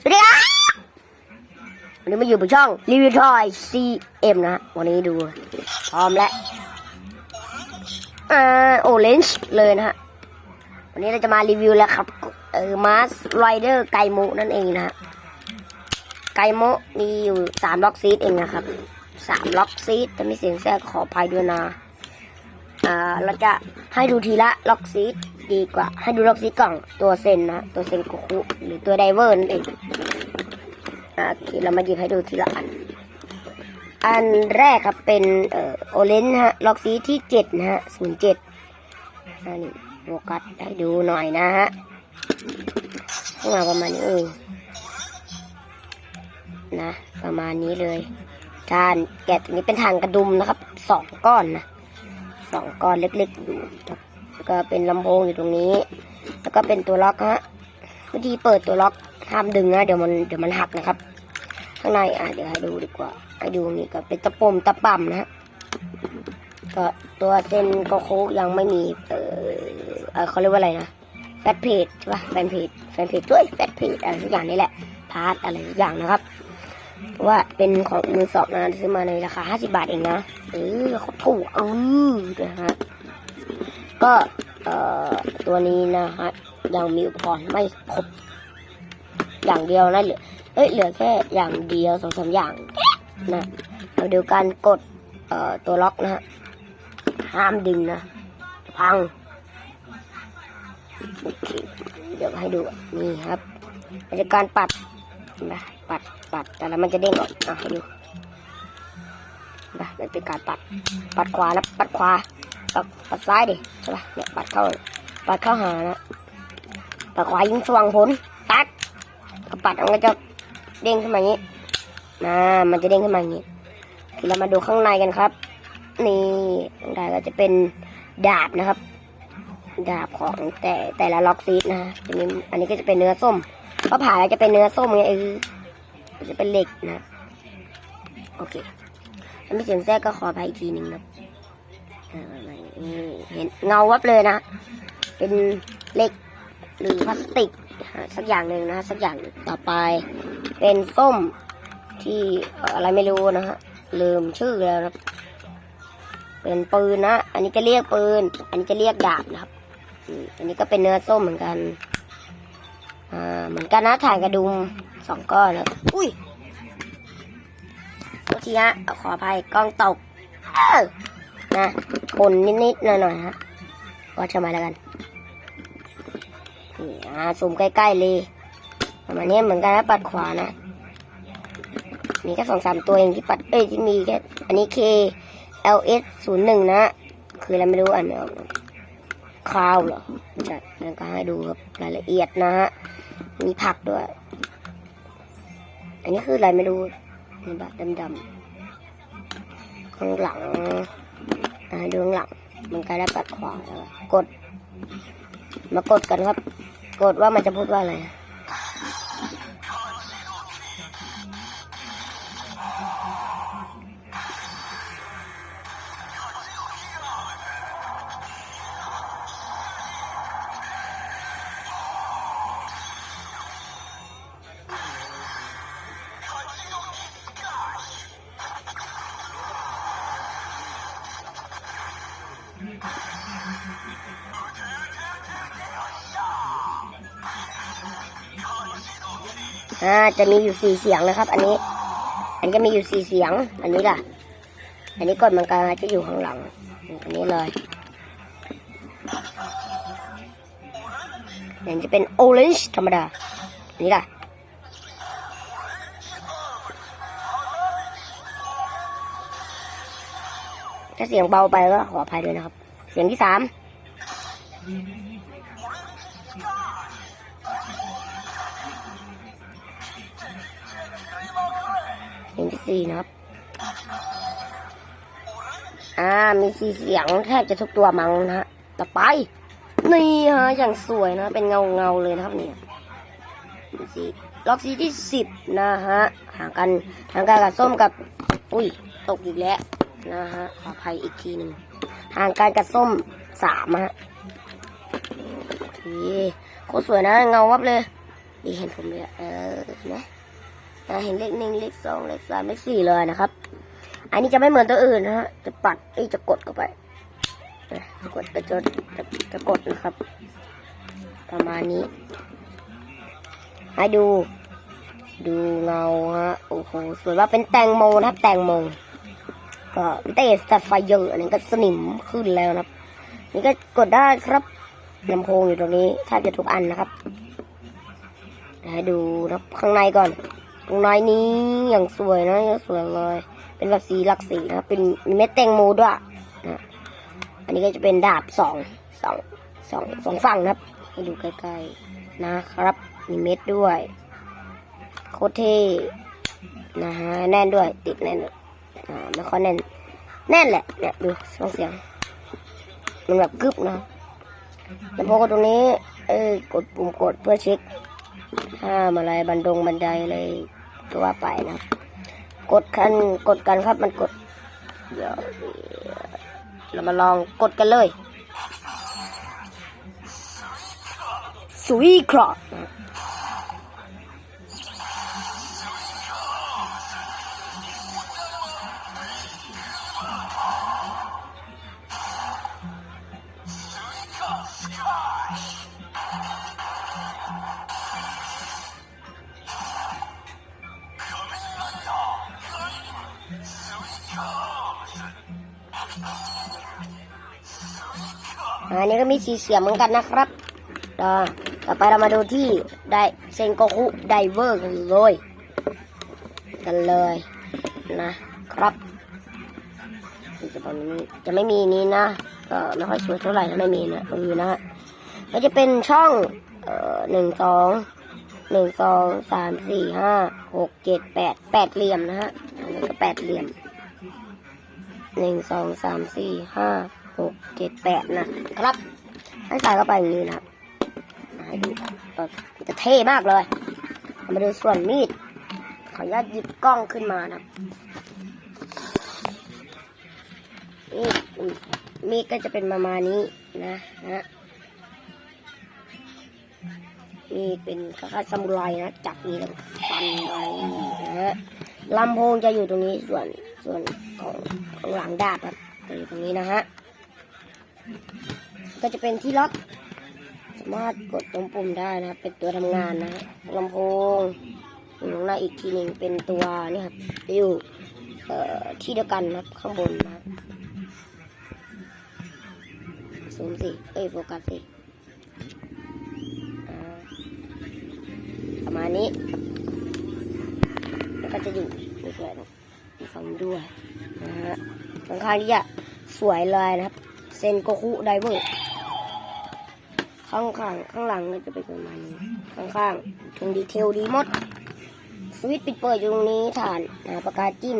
สวัสดีครับวันนี้มาอยู่บนช่องรีวิวทอย CM นะฮะวันนี้ดู พร้อมแล้วอ่าโอเลนจ์เลยนะฮะ วันนี้เราจะมารีวิวแล้วครับเออมาสไรเดอร์ไกโมนั่นเองนะฮะ ไกโมมีอยู่สามล็อกซีดเองนะครับสามล็อกซีดแต่มีเสียงแทรกขออภัยด้วยนะ อ่า เราจะให้ดูทีละล็อกซีด ดีกว่า ให้ดูล็อกซีกล่องตัวเซนนะตัวเซนโกคุหรือตัวไดเวอร์นั่นเองอ่าโอเคเรามาหยิบให้ดูทีละอัน อันแรกครับเป็นเอ่อโอเลนฮะล็อกซีที่เจ็ดนะฮะศูนย์เจ็ดอันนี้โฟกัสให้ดูหน่อยนะฮะข้างหลังประมาณนี้เองนะประมาณนี้เลยทานแกะตัวนี้เป็นทางกระดุมนะครับสองก้อนนะสองก้อนเล็กๆอยู่ แล้วก็เป็นลำโพงอยู่ตรงนี้ แล้วก็เป็นตัวล็อกฮะวิธีเปิดตัวล็อกห้ามดึงนะเดี๋ยวมันเดี๋ยวมันหักนะครับ ข้างในอะเดี๋ยวให้ดูดีกว่าให้ดูนี่ก็เป็นตะปมตะปั่มนะฮะก็ตัวเส้นโกโคยังไม่มีเออเขาเรียกว่าอะไรนะแฟตเพจใช่ปะแฟนเพจแฟนเพจด้วยแฟตเพจอะไรทุกอย่างนี่แหละพาร์ทอะไรทุกอย่างนะครับเพราะว่าเป็นของมือสองนะซื้อมาในราคา 50 บาทเองนะเออเขาถูกเออนะฮะ ก็ตัวนี้นะฮะยังมีอุปกรณ์ไม่ครบ อย่างเดียวนะเหลือเอ้ยเหลือแค่อย่างเดียวสองสามอย่างนะเราดูการกดตัวล็อกนะฮะห้ามดึงนะ พังโอเคเดี๋ยวให้ดูนี่ครับมันจะการปัดนะปัดปัดแต่แล้วมันจะเด้งออกอะให้ดูนะมันเป็นการปัด ปัดขวานะปัดขวา ปัดปัดซ้ายดิใช่ปะเนี่ยปัดเข้าปัดเข้าหานะปัดขวายิงสว่างผลตัดก็ปัดมันก็จะเด้งขึ้นมาอย่างนี้นะมันจะเด้งขึ้นมาอย่างนี้เรามาดูข้างในกันครับ นี่ข้างในก็จะเป็นดาบนะครับ ดาบของแต่แต่ละล็อกซีดนะจะมีอันนี้ก็จะเป็นเนื้อส้มเพราะผ่าแล้วจะเป็นเนื้อส้มไงเออจะเป็นเหล็กนะ โอเคถ้าไม่เสียงแทรกก็ขอไปอีกทีหนึ่งนะ เห็นเงาวับเลยนะ เป็นเหล็กหรือพลาสติกสักอย่างหนึ่งนะสักอย่างต่อไป เป็นส้มที่อะไรไม่รู้นะฮะลืมชื่อแล้วนะเป็นปืนนะ อันนี้จะเรียกปืน อันนี้จะเรียกดาบนะครับ อันนี้ก็เป็นเนื้อส้มเหมือนกัน อ่า เหมือนกันนะถ่ายกระดุมสองก้อนนะอุ้ยโทษทีฮะขออภัยกล้องตกเออ นะคนนิดๆหน่อยๆฮะก็จะมาแล้วกันนี่อ่าซูมใกล้ๆเลยประมาณนี้เหมือนกันนะปัดขวานะ มีแค่สองสามตัวเองที่ปัดเอ้ยที่มีแค่อันนี้ K L S ศูนย์หนึ่งนะ คืออะไรไม่รู้อ่านไม่ออกคราวเหรอใช่แล้วก็ให้ดูครับรายละเอียดนะฮะมีผักด้วย อันนี้คืออะไรไม่รู้นี่แบบดำๆข้างหลัง ดูข้างหลังมันกลายได้ปัดขวาแล้วกด มากดกันครับ กดว่ามันจะพูดว่าอะไร อ่าจะมีอยู่สี่เสียงนะครับ อันนี้ อันจะมีอยู่สี่เสียง อันนี้ล่ะ อันนี้กดมันกลาจะอยู่ข้างหลัง อันนี้เลยอันนี้จะเป็น orange ธรรมดา อันนี้ล่ะถ้าเสียงเบาไปก็ขออภัยด้วยนะครับ สียงที่สามเสียงที่สี่นะครับ อ่า มีสี่เสียงแทบจะทุกตัวมั้งนะฮะ ต่อไป นี่ฮะ อย่างสวยนะ เป็นเงาเงาเลยนะครับเนี่ยสีล็อกสีที่สิบนะฮะ ห่างกัน ห่างกันกับส้มกับ อุ้ย ตกอีกแล้วนะฮะ ขออภัยอีกทีหนึ่ง ห่างกันกับส้มสามฮะโอเคโคตรสวยนะ เงาวับเลยดีเห็นผมเลยเออนะอ่าเห็นเลขหนึ่งเลขสองเลขสามเลขสี่เลยนะครับ อันนี้จะไม่เหมือนตัวอื่นนะฮะจะปัดอ้จะกดเข้าไปจะกดจะจจะจะกดนะครับ ประมาณนี้ให้ดู ดูเงาฮะโอ้โหสวยว่าเป็นแตงโมนะครับแตงโม ก็เตะสัตว์ไฟเยอะอันนี้ก็สนิมขึ้นแล้วนะครับ นี่ก็กดได้ครับลำโพงอยู่ตรงนี้แทบจะทุกอันนะครับให้ดูนะข้างในก่อนตรงในนี้อย่างสวยนะอย่างสวยเลย เป็นแบบสีหลักสีนะเป็นมีเม็ดแตงโมด้วยนะอันนี้ก็จะเป็นดาบสองสองสองสองฝั่งนะครับให้ดูใกล้ๆนะครับ มีเม็ดด้วย โคตรเท่นะฮะแน่นด้วยติดแน่น อ่าไม่ค่อยแน่น แน่นแหละ เนี่ยดูฟังเสียง มันแบบกึบนะ แล้วพอก็ตรงนี้ เอ้ยกดปุ่มกดเพื่อเช็คห้ามอะไรบันดงบันไดอะไรก็ว่าไปนะ กดกันกดกันครับมันกด เดี๋ยวเรามาลองกดกันเลย สุยครอ อันนี้ก็มีสีเสียงเหมือนกันนะครับอ่าต่อไปเรามาดูที่ไดเซนโกคุไดเวอร์กันเลยกันเลยนะครับจะตอนนี้จะไม่มีนี้นะก็ไม่ค่อยสวยเท่าไหร่ถ้าไม่มีนะเออนะฮะก็จะเป็นช่องเอ่อหนึ่งสองหนึ่งสองสามสี่ห้าหกเจ็ดแปดแปดเหลี่ยมนะฮะอันนี้ก็แปดเหลี่ยมหนึ่งสองสามสี่ห้า หกเจ็ดแปดนะครับ ให้ใส่เข้าไปอย่างนี้นะครับให้ดูจะเท่มากเลยมาดูส่วนมีด ขออนุญาตหยิบกล้องขึ้นมานะนี่มีดก็จะเป็นประมาณนี้นะนะนี่เป็นคล้ายๆซามูไรนะจับนี่แล้วฟันไปนะฮะลำโพงจะอยู่ตรงนี้ส่วนส่วนของของหลังดาบครับจะอยู่ตรงนี้นะฮะ ก็จะเป็นที่ล็อก สามารถกดตรงปุ่มได้นะครับ เป็นตัวทำงานนะลำโพงอยู่ข้างหน้าอีกทีหนึ่งเป็นตัวนี่ครับอยู่ที่เดียวกันนะครับข้างบนนะครับซูมสิเอ้ยโฟกัสสิอ่ประมาณนี้แล้วก็จะอยู่ด้วยนะอีกฝั่งด้วยนะฮะค่อนข้างที่จะสวยเลยนะครับ เซนโกคุไดเวอร์ข้างข้างข้างหลังก็จะเป็นประมาณนี้ข้างข้างๆตรงดีเทลดีหมด สวิตปิดเปิดอยู่ตรงนี้ฐานนะปากกาจิ้ม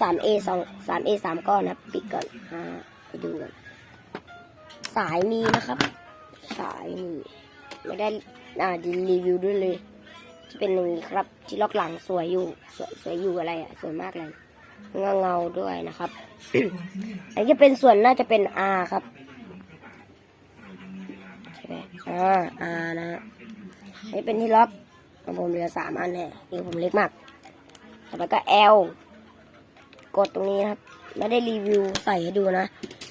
สามเอสองสามเอสามก้อนนะปิดก่อนอ่าไปดูกันสายมีนะครับ สายมีไม่ได้อ่าดีรีวิวด้วยเลย จะเป็นอย่างนี้ครับ ที่ล็อกหลังสวยอยู่ สวยสวยอยู่อะไรอะ สวยมากเลย เงาเงาๆด้วยนะครับ อันนี้เป็นส่วนน่าจะเป็น R ครับใช่ไหมอ่า R นะฮะอันนี้เป็นที่ล็อกผมเหลือสามอันแน่นี่ผมเล็กมากต่อไปก็ L กดตรงนี้นะครับ ไม่ได้รีวิวใส่ให้ดูนะ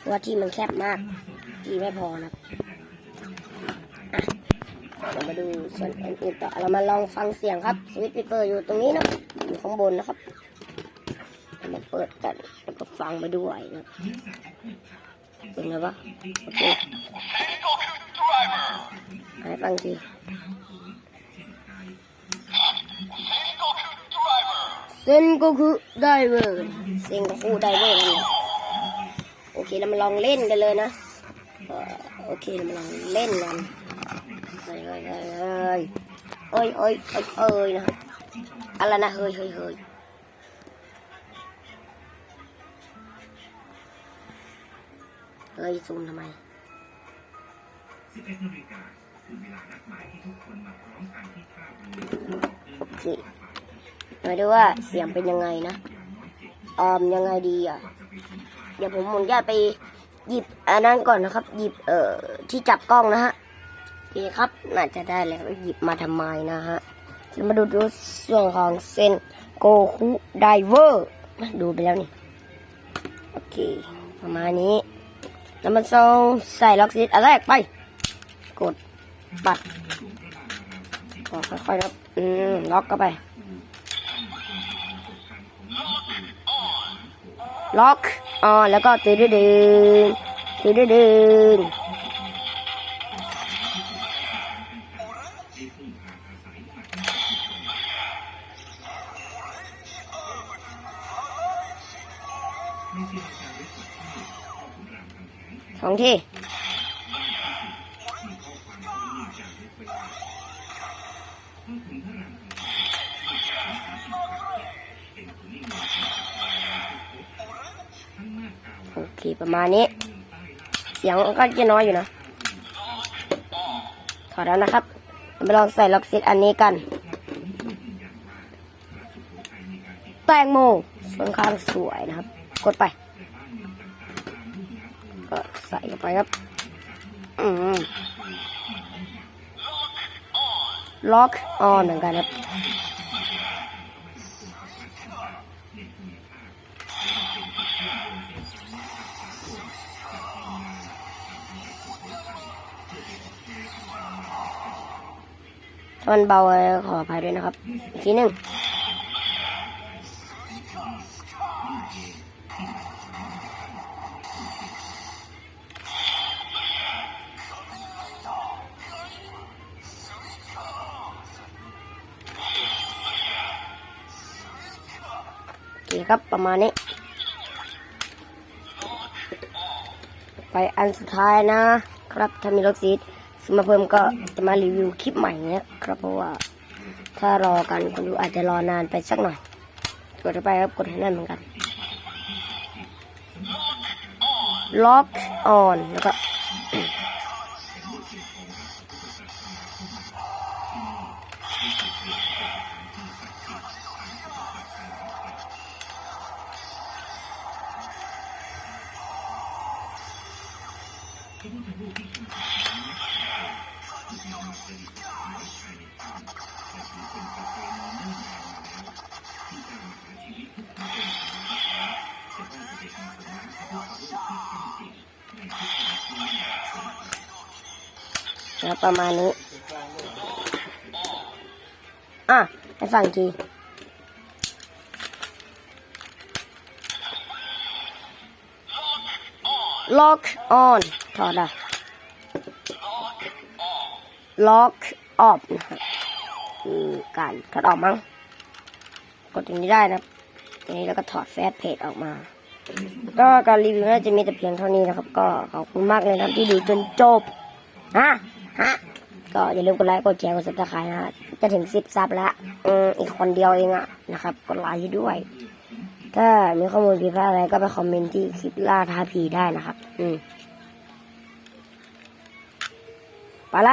ว่าที่มันแคบมาก ที่ไม่พอนะครับเรามาดูส่วนอื่นต่อเรามาลองฟังเสียงครับสวิตช์ปิดเปิดอยู่ตรงนี้นะอยู่ข้างบนนะครับ ปิดกันแล้วก็ฟังไปด้วยนะเป็นไงวะโอเคให้ฟังทีเซนโกคุไดเวอร์เซนโกคุไดเวอร์นั่โอเคเรามาลองเล่นกันเลยนะโอเคเรามาลองเล่นกันเฮ้ยเฮ้ยเฮ้ยเฮ้ยเอ้ยเอ้ยเอ้ยเอ้ยนะอะไรนะเฮ้ยเฮ้ยเฮ้ย เฮ้ยซูมทำไมโอเคมาดูว่าเสียงเป็นยังไงนะออมยังไงดีอะ เดี๋ยวผมหมุนญาไปหยิบอันนั้นก่อนนะครับ หยิบเอ่อที่จับกล้องนะฮะโอเคครับ น่าจะได้แล้วหยิบมาทำไมนะฮะเรามาดูดูส่วนของเส้นโกคุไดเวอร์ดูไปแล้วนี่ โอเค ประมาณนี้ แล้วมันส่งใส่ล็อกซิตอันแรกไป กดปัดค่อยๆนะอืมล็อกเข้าไปล็อกอ๋อแล้วก็ตืดดึงตืดดึง สองที่โอเค ประมาณนี้ เสียงก็จะน้อยอยู่นะถอดแล้วนะครับมาลองใส่ล็อกซิตอันนี้กัน แตงโมค่อนข้างสวยนะครับ กดไป ส่เข้าไปครับอืมล็อกออนเหมือนกันครับมันเบาขออภัยด้วยนะครับ ทีหนึ่ง ประมาณนี้ ไปอันสุดท้ายนะครับ ถ้ามีรถซีดซื้อมาเพิ่มก็จะมารีวิวคลิปใหม่นะครับเพราะว่า ถ้ารอกันคนดูอาจจะรอนานไปสักหน่อย กดไปครับกดให้นั่นเหมือนกันล็อกออนแล้วก็ แล้วประมาณนี้ อะให้ฟังกทีล็อกออน ถอดอะ ล็อกออฟนะครับการถอดออกมั้ง กดตรงนี้ได้นะครับตรงนี้แล้วก็ถอดแฟสเพจออกมา ก็การรีวิวน่าจะมีแต่เพียงเท่านี้นะครับ ก็ขอบคุณมากเลยนะครับที่ดูจนจบ ฮะ ฮะ ก็อย่าลืมกดไลค์ กดแชร์ กดซับสไครต์นะ จะถึงสิบซับแล้วอืมอีกคนเดียวเองอะนะครับ กดไลค์ด้วย ถ้ามีข้อมูลผิดพลาดอะไรก็ไปคอมเมนต์ที่คลิปล่าท้าผีได้นะครับ อืม ไปล